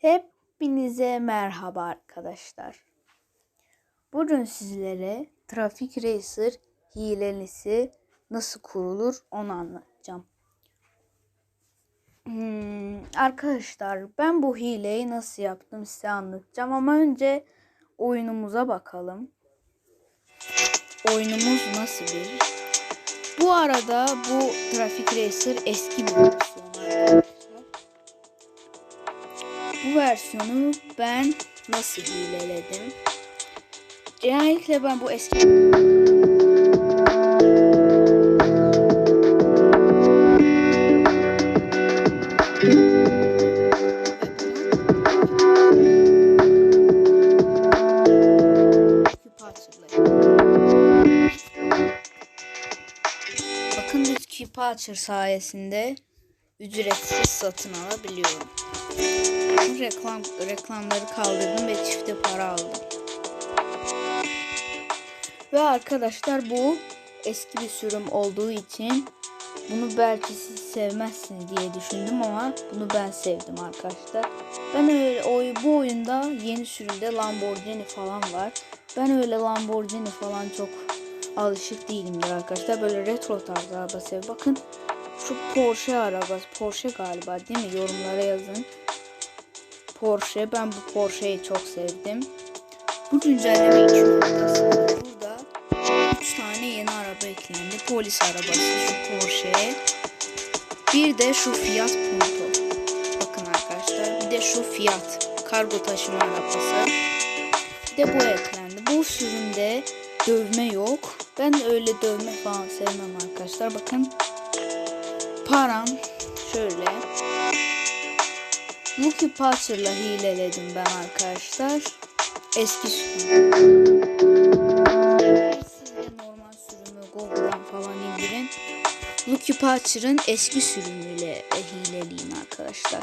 Hepinize merhaba arkadaşlar. Bugün sizlere Traffic Racer hilelisi nasıl kurulur onu anlatacağım. Hmm, arkadaşlar ben bu hileyi nasıl yaptım size anlatacağım ama önce oyunumuza bakalım. Oyunumuz nasıl bir? Bu arada bu Traffic Racer eski bir versiyon versiyonu ben nasıl hileledim? Genellikle ben bu eski Bakın biz Keepacher sayesinde ücretsiz satın alabiliyorum. Reklam reklamları kaldırdım ve çifte para aldım. Ve arkadaşlar bu eski bir sürüm olduğu için bunu belki siz sevmezsiniz diye düşündüm ama bunu ben sevdim arkadaşlar. Ben öyle oy bu oyunda yeni sürümde Lamborghini falan var. Ben öyle Lamborghini falan çok alışık değilimdir arkadaşlar. Böyle retro tarzı araba sev. Bakın şu Porsche arabası. Porsche galiba değil mi? Yorumlara yazın. Porsche. Ben bu Porsche'yi çok sevdim. Bu güncelleme 2 Burada 3 tane yeni araba eklendi. Polis arabası şu Porsche. Bir de şu Fiat Punto. Bakın arkadaşlar. Bir de şu Fiat kargo taşıma arabası. Bir de bu eklendi. Bu sürümde dövme yok. Ben öyle dövme falan sevmem arkadaşlar. Bakın param şöyle. Lucky Patcher'la hileledim ben arkadaşlar. Eski sürüm. Siz de normal sürümü Google'dan falan indirin. Lucky Patcher'ın eski sürümüyle hileleyin arkadaşlar.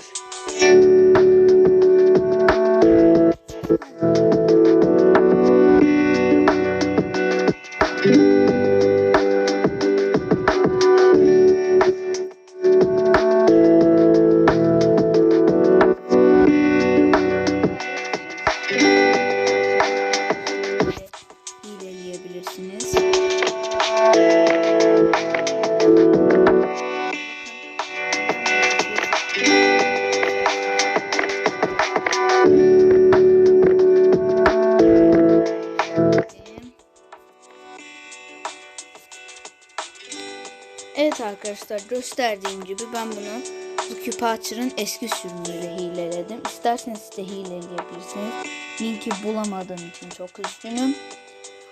Arkadaşlar gösterdiğim gibi ben bunu Lucky Patcher'ın eski sürümüyle hileledim. İsterseniz de hileleyebilirsiniz. Linki bulamadığım için çok üzgünüm.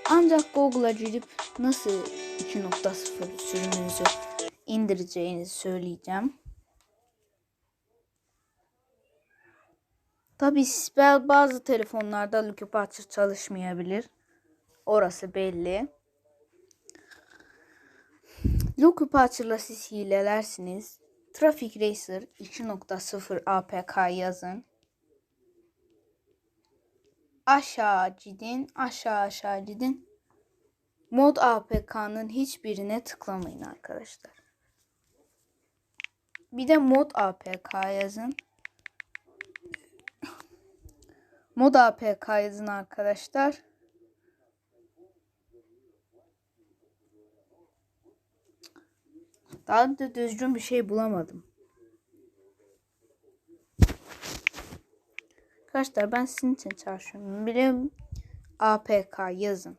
Ancak Google'a girip nasıl 2.0 sürümünüzü indireceğinizi söyleyeceğim. Tabi bazı telefonlarda Lucky Patcher çalışmayabilir. Orası belli. Lucky Patcher'la siz hilelersiniz. Traffic Racer 2.0 APK yazın. Aşağı gidin, aşağı aşağı gidin. Mod APK'nın hiçbirine tıklamayın arkadaşlar. Bir de mod APK yazın. Mod APK yazın arkadaşlar. Daha da düzgün bir şey bulamadım. Arkadaşlar ben sizin için çalışıyorum. Birim APK yazın.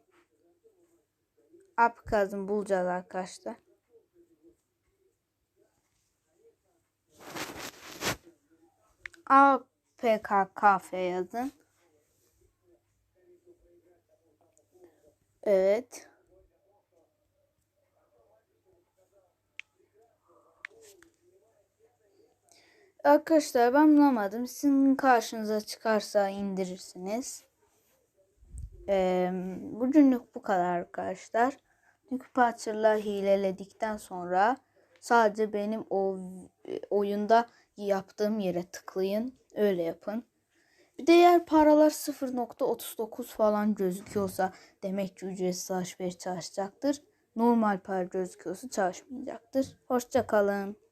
APK yazın bulacağız arkadaşlar. APK kafe yazın. Evet. Arkadaşlar ben bulamadım. Sizin karşınıza çıkarsa indirirsiniz. Ee, bugünlük bu kadar arkadaşlar. Çünkü Patcher'la hileledikten sonra sadece benim o oyunda yaptığım yere tıklayın. Öyle yapın. Bir de eğer paralar 0.39 falan gözüküyorsa demek ki ücretsiz alışveriş çalışacaktır. Normal para gözüküyorsa çalışmayacaktır. Hoşçakalın.